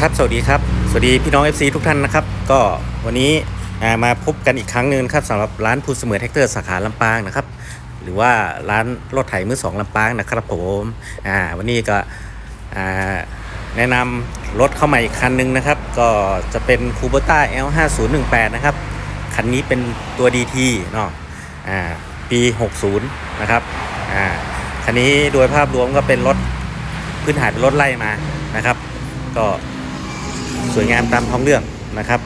ครับสวัสดีครับสวัสดีพี่น้อง FC ทุกท่านนะครับ ก็วันนี้มาพบกันอีกครั้งหนึ่งครับสำหรับร้านภูเสมอแท็กเตอร์สาขาลำปางนะครับ หรือว่าร้านรถไถมือสองลำปางนะครับผมอ่าวันนี้ก็แนะนำรถเข้ามาอีกคันหนึงนะครับ ก็จะเป็น c u b e r t a L5018 นะครับ คันนี้เป็นตัว DT เนาะอ่าปี 60 นะครับอ่าคันนี้โดยภาพรวมก็เป็นรถพื้นฐานเป็นรถไล่มานะครับ ก็ สวยงามตามท้องเรื่องนะครับ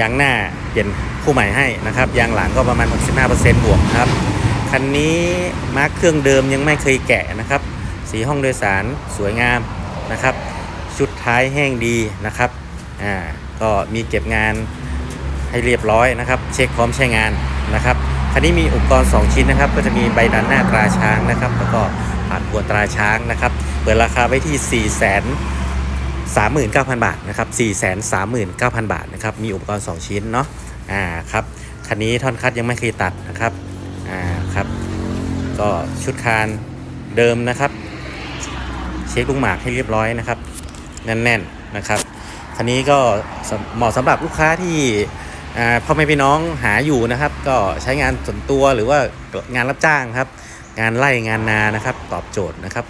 ยางหน้าเปลี่ยนคู่ใหม่ให้นะครับยางหลังก็ประมาณ 65%บวกครับคันนี้มาร์คเครื่องเดิมยังไม่เคยแกะนะครับ สีห้องโดยสารสวยงามนะครับ ชุดท้ายแห้งดีนะครับอ่าก็มีเก็บงานให้เรียบร้อยนะครับ เช็คพร้อมใช้งานนะครับคันนี้มีอุปกรณ์ 2 ชิ้นนะครับ ก็จะมีใบดันหน้าตราช้างนะครับ แล้วก็ผ่านพวนตราช้างนะครับ เปิดราคาไว้ที่ 4 0 0 0 0 39,000 บาทนะครับ439,000 บาทนะครับมีอุปกรณ์ 2 ชิ้นเนาะอ่าครับคันนี้ท่อนคัดยังไม่เคยตัดนะครับอ่าครับก็ชุดคานเดิมนะครับ เช็คลูกหมากให้เรียบร้อยนะครับแน่นๆนะครับคันนี้ก็เหมาะสำหรับลูกค้าที่อ่าพ่อแม่พี่น้องหาอยู่นะครับ ก็ใช้งานส่วนตัวหรือว่างานรับจ้างครับ งานไล่งานนานะครับ ตอบโจทย์นะครับ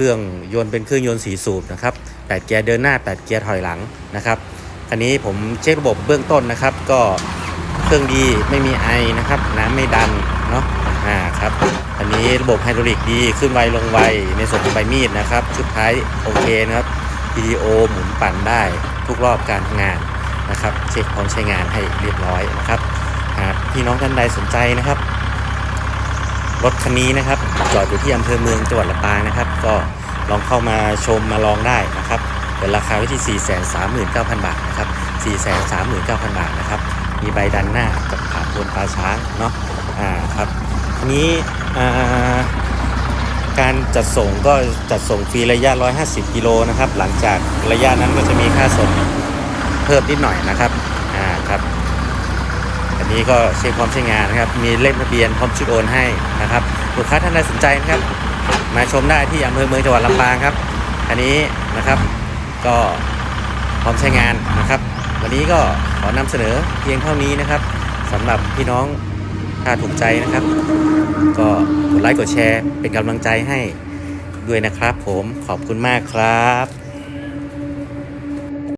รื่องยนต์เป็นเครื่องยนต์สีสูบนะครับ8เกียร์เดินหน้า 8 เกียร์ถอยหลังนะครับคันนี้ผมเช็คระบบเบื้องต้นนะครับ ก็เครื่องดีไม่มีไอนะครับน้ำไม่ดันเนาะอ่าครับอันนี้ระบบไฮดรอลิกดีขึ้นไวลงไวในส่วนของใบมีดนะครับ ชุดท้ายโอเคนะครับ PDO หมุนปั่นได้ทุกรอบการทำงานนะครับ เช็คพร้อมใช้งานให้เรียบร้อยนะครับหากพี่น้องท่านใดสนใจนะครับ รถคันนี้นะครับ จอดอยู่ที่อำเภอเมืองจังหวัดลำปางนะครับ ก็ลองเข้ามาชมมาลองได้นะครับเปิดราคาไว้ที่ 439,000 บาทนะครับ 439,000 บาทนะครับ มีใบดันหน้ากับผ่าโพนตาช้างเนาะอ่าครับทีนี้การจัดส่งก็จัดส่งฟรีระยะ 150 กิโลนะครับ หลังจากระยะนั้นก็จะมีค่าส่งเพิ่มนิดหน่อยนะครับอ่าครับ นี้ก็เช็คความใช้งานนะครับ มีเล่มทะเบียนพร้อมชุดโอนให้นะครับลูกค้าท่านใดสนใจนะครับ มาชมได้ที่อำเภอเมืองจังหวัดลำปางครับอันนี้นะครับก็พร้อมใช้งานนะครับ วันนี้ก็ขอนำเสนอเพียงเท่านี้นะครับสำหรับพี่น้องถ้าถูกใจนะครับ ก็กดไลค์กดแชร์เป็นกำลังใจให้ด้วยนะครับผมขอบคุณมากครับ